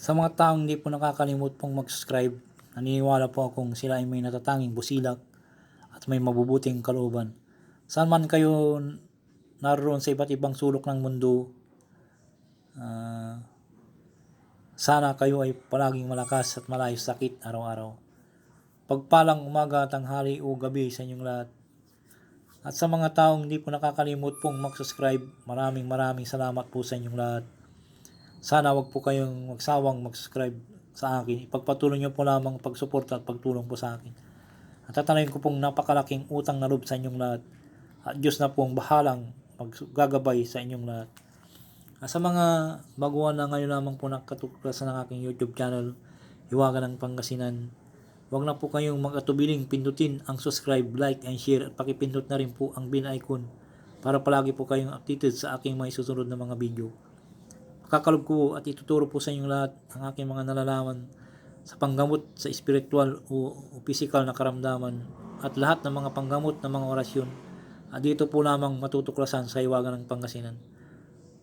Sa mga taong hindi po nakakalimot pong mag-subscribe, naniniwala po akong sila ay may natatanging busilak at may mabubuting kalooban. Saan man kayo naroon sa iba't ibang sulok ng mundo, ah, sana kayo ay palaging malakas at malayo sa sakit araw-araw. Pagpalang umaga, tanghali o gabi sa inyong lahat. At sa mga taong hindi po nakakalimot pong mag-subscribe, maraming maraming salamat po sa inyong lahat. Sana wag po kayong magsawang mag-subscribe sa akin. Ipagpatuloy niyo po lamang ang pagsuporta at pagtulong po sa akin. At tatanayin ko pong napakalaking utang na loob sa inyong lahat. At Diyos na po ang bahalang maggagabay sa inyong lahat. At sa mga baguhan na ngayon lamang po nakatuklasan ng aking YouTube channel, Hiwaga ng Pangasinan, Huwag na po kayong mag-atubiling pindutin ang subscribe, like, and share at pakipindot na rin po ang bin icon para palagi po kayong updated sa aking mga susunod na mga video. Kakalob ko at ituturo po sa inyong lahat ang aking mga nalalaman sa panggamot sa espiritual o, o physical na karamdaman at lahat ng mga panggamot ng mga orasyon at dito po lamang matutuklasan sa iwagan ng Pangasinan.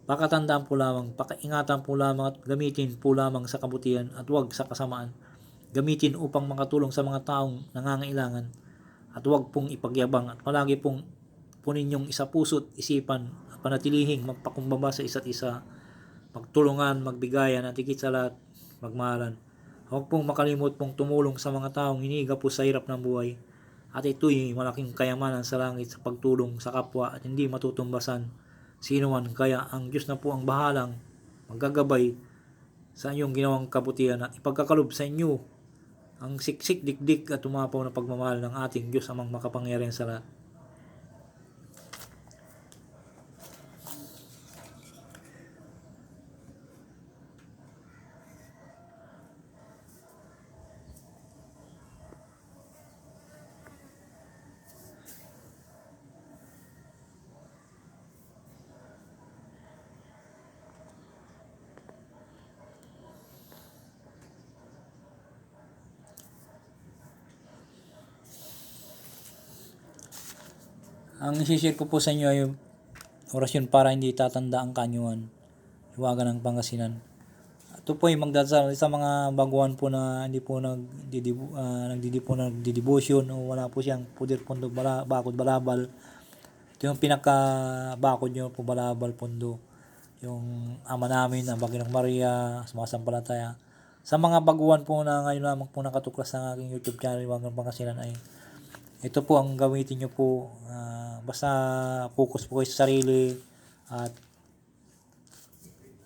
Pakatandaan po lamang, pakaingatan po lamang at gamitin po lamang sa kabutihan at huwag sa kasamaan. Gamitin upang makatulong sa mga taong nangangailangan at huwag pong ipagyabang at palagi pong punin yung isa puso't isipan at panatilihing magpakumbaba sa isa't isa magtulungan, magbigayan at higit sa lahat, magmahalan. Huwag pong makalimot pong tumulong sa mga taong hiniga po sa hirap ng buhay at ito'y malaking kayamanan sa langit sa pagtulong sa kapwa at hindi matutumbasan sino man kaya ang Diyos na po ang bahalang maggagabay sa inyong ginawang kabutihan at ipagkakalob sa inyo ang siksik dikdik at tumapaw na pagmamahal ng ating Diyos amang makapangyarihan sa lahat. Ang isishare ko po sa inyo ay orasyon para hindi tatanda ang kanyuan. Hiwaga ng Pangasinan. Ito po ay magdasal sa mga baguhan po na hindi po nagdidibu, uh, nagdidi po nagdidibusyon o wala po siyang pudir pondo bala, bakod balabal. Ito yung pinaka bakod nyo po balabal pondo. Yung ama namin, ang Baginong Maria, sumasampalataya. Sa mga baguhan po na ngayon lamang po nakatuklas ng aking YouTube channel, Hiwaga ng Pangasinan ay ito po ang gamitin nyo po uh, basta focus po kayo sa sarili at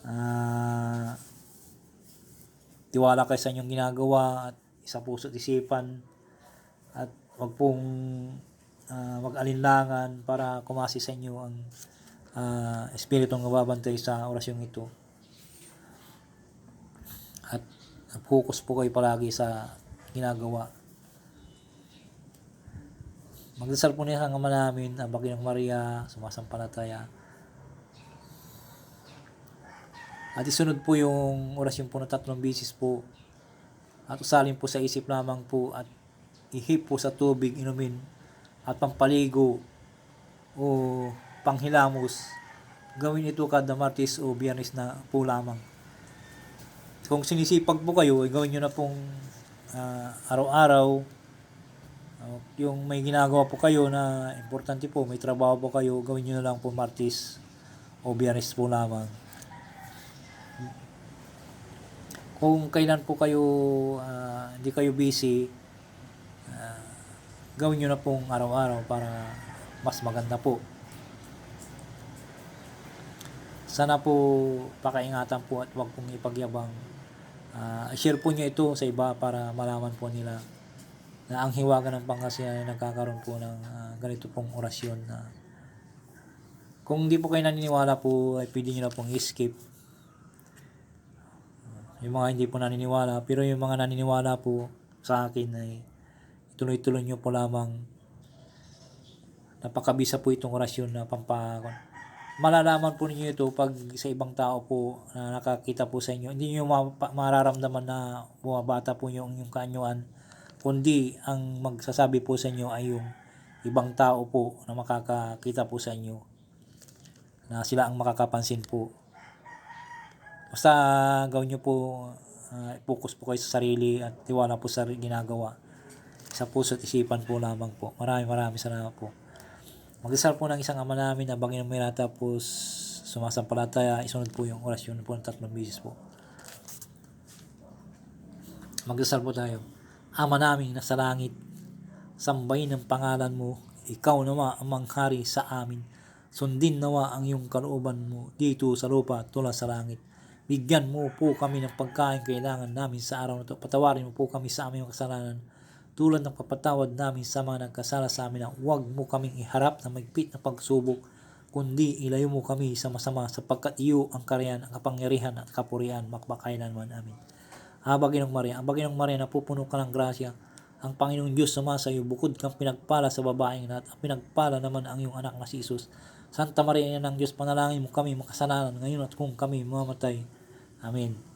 uh, tiwala kayo sa inyong ginagawa at isa puso at isipan. At wag pong uh, mag-alinlangan para kumasi sa inyo ang uh, espiritu ng babantay sa orasyong ito. At focus po kayo palagi sa ginagawa Magdasal po niya ang ama namin, ang Baginong Maria, sumasampalataya. At isunod po yung orasyon po na tatlong bisis po. At usalin po sa isip lamang po at ihip po sa tubig inumin at pampaligo o panghilamos. Gawin ito kada Martis o Biyernes na po lamang. Kung sinisipag po kayo, gawin nyo na pong uh, araw-araw yung may ginagawa po kayo na importante po, may trabaho po kayo, gawin nyo na lang po Martis o Biyernes po lamang. Kung kailan po kayo uh, hindi kayo busy, uh, gawin nyo na pong araw-araw para mas maganda po. Sana po pakaingatan po at wag pong ipagyabang. Uh, share po nyo ito sa iba para malaman po nila na ang hiwaga ng Pangasinan ay nagkakaroon po ng uh, ganito pong orasyon na kung hindi po kayo naniniwala po ay pwede nyo na pong escape yung mga hindi po naniniwala pero yung mga naniniwala po sa akin ay tuloy-tuloy nyo po lamang. Napakabisa po itong orasyon na pampakon malalaman po ninyo ito pag sa ibang tao po na nakakita po sa inyo. Hindi nyo ma- mararamdaman na bumabata po yung, yung kaanyuan kundi ang magsasabi po sa inyo ay yung ibang tao po na makakakita po sa inyo na sila ang makakapansin po basta gawin nyo po ah, focus po kayo sa sarili at tiwala po sa ginagawa. Sa puso at isipan po lamang po. Maraming maraming salamat po. Magdasal po ng isang ama namin na bangin may tapos sumasampalataya, isunod po yung orasyon po ng tatlong bisis po. Magdasal po tayo. Ama namin na sa langit, sambahin ang pangalan mo, ikaw nawa ang manghari sa amin. Sundin nawa ang iyong kalooban mo dito sa lupa tulad sa langit. Bigyan mo po kami ng pagkain kailangan namin sa araw na ito. Patawarin mo po kami sa aming kasalanan tulad ng papatawad namin sa mga nagkasala sa amin na huwag mo kaming iharap na magpit na pagsubok, kundi ilayo mo kami sa masama sapagkat iyo ang kariyan, ang kapangyarihan at kapurihan makbakailanman amin. Aba Ginong Maria, ang Ginong Maria na pupuno ka ng grasya, ang Panginoong Diyos suma sa iyo, bukod kang pinagpala sa babaeng lahat, ang pinagpala naman ang iyong anak na si Jesus. Santa Maria, ng Diyos, panalangin mo kami makasalanan ngayon at kung kami mamatay. Amen.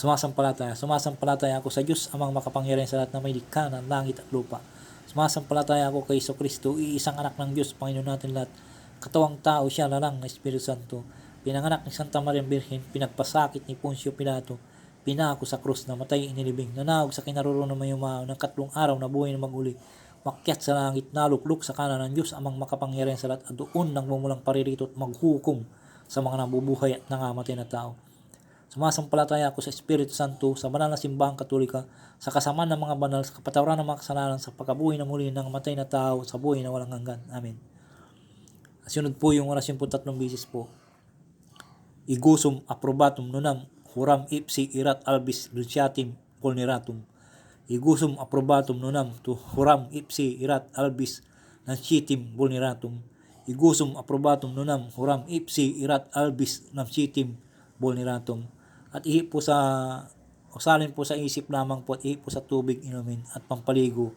Sumasampalataya. Sumasampalataya ako sa Diyos, amang makapangyarihan sa lahat na may likha ng langit at lupa. Sumasampalataya ako kay Iso Kristo, iisang anak ng Diyos, Panginoon natin lahat. Katawang tao siya, lalang na Espiritu Santo. Pinanganak ni Santa Maria Birhen, pinagpasakit ni Poncio Pilato, pinako sa krus, namatay inilibing, nanawag sa kinaruro na mayumao, ng katlong araw na buhay na maguli, makyat sa langit, nalukluk sa kanan ng Diyos, amang makapangyarihan sa lahat, at doon nang mumulang paririto at maghukom sa mga nabubuhay at nangamatay na tao. Sumasampalataya ako sa Espiritu Santo, sa banal na simbahang katolika, sa kasamaan ng mga banal, sa kapatawaran ng mga kasalanan, sa pagkabuhay na muli ng matay na tao, sa buhay na walang hanggan. Amen. Sunod po yung orasyon po tatlong bisis po. Igusum aprobatum nunam huram ipsi irat albis dulciatim vulneratum. Igusum aprobatum nunam tu huram ipsi irat albis nancitim vulneratum. Igusum aprobatum nunam huram ipsi irat albis nancitim vulneratum. At ihi po sa usalin po sa isip lamang po at ihi po sa tubig inumin at pampaligo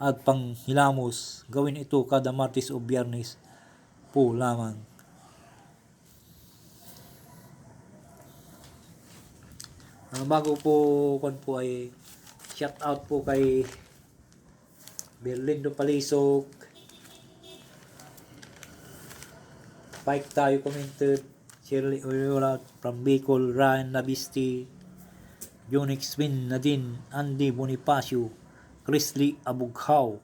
at panghilamos. Gawin ito kada Martes o Biyernes po lamang. Ah, bago po kon po ay shout out po kay Berlindo Palisog Pike tayo commented. Shirley Oriola from Bicol Ryan Labisti Unix Win Nadine Andy Bonifacio Chrisley Abughaw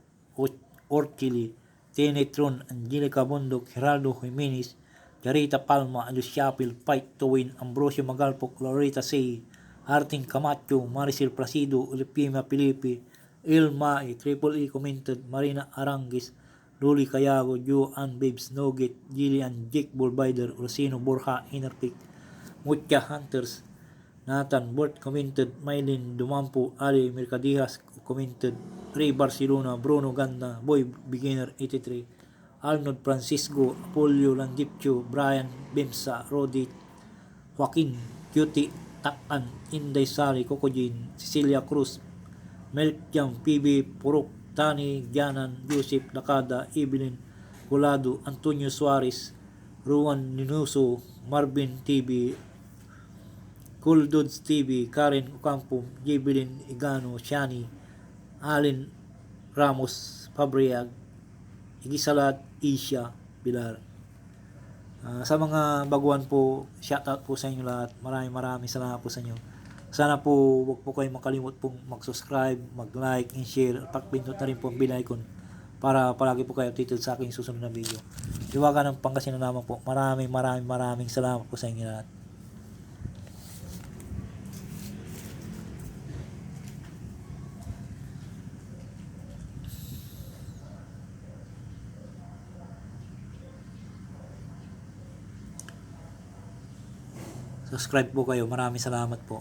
Orkili Tenetron Angelica Bundok Geraldo Jimenez Jarita Palma Luciapil Pike Towin Ambrosio Magalpok Loretta Say Arting Camacho, Maricel Placido, Olipima Pilipi, Ilma E, Triple E commented, Marina Arangis, Luli Cayago, Joan Babes Nugget, Gillian Jake Bulbider, Rosino Borja, Innerpick, Mucha Hunters, Nathan Burt commented, Mylin Dumampo, Ali Mercadijas commented, Ray Barcelona, Bruno Ganda, Boy Beginner 83, Arnold Francisco, Apollo Landipcho, Brian Bemsa, Rodi, Joaquin, Cutie, Takan, Inday Sari, Kokojin, Cecilia Cruz, Melkiam, PB, Purok, Tani, Gianan, Joseph, Lakada, Evelyn, Colado, Antonio Suarez, Ruan Ninuso, Marvin TV, Cool Dudes TV, Karen Ocampo, Jebelin Igano, Shani, Alin Ramos, Fabriag, Igisalat, Isha, Pilar. Ah, sa mga baguhan po, shout out po sa inyo lahat. Maraming maraming salamat po sa inyo. Sana po wag po kayong makalimot pong mag-subscribe, mag-like, and share. At pakpindot na rin po ang bell icon para palagi po kayo updated sa aking susunod na video. Liwagan ng Pangasinan naman po. Maraming maraming maraming salamat po sa inyo lahat. Subscribe po kayo. Maraming salamat po.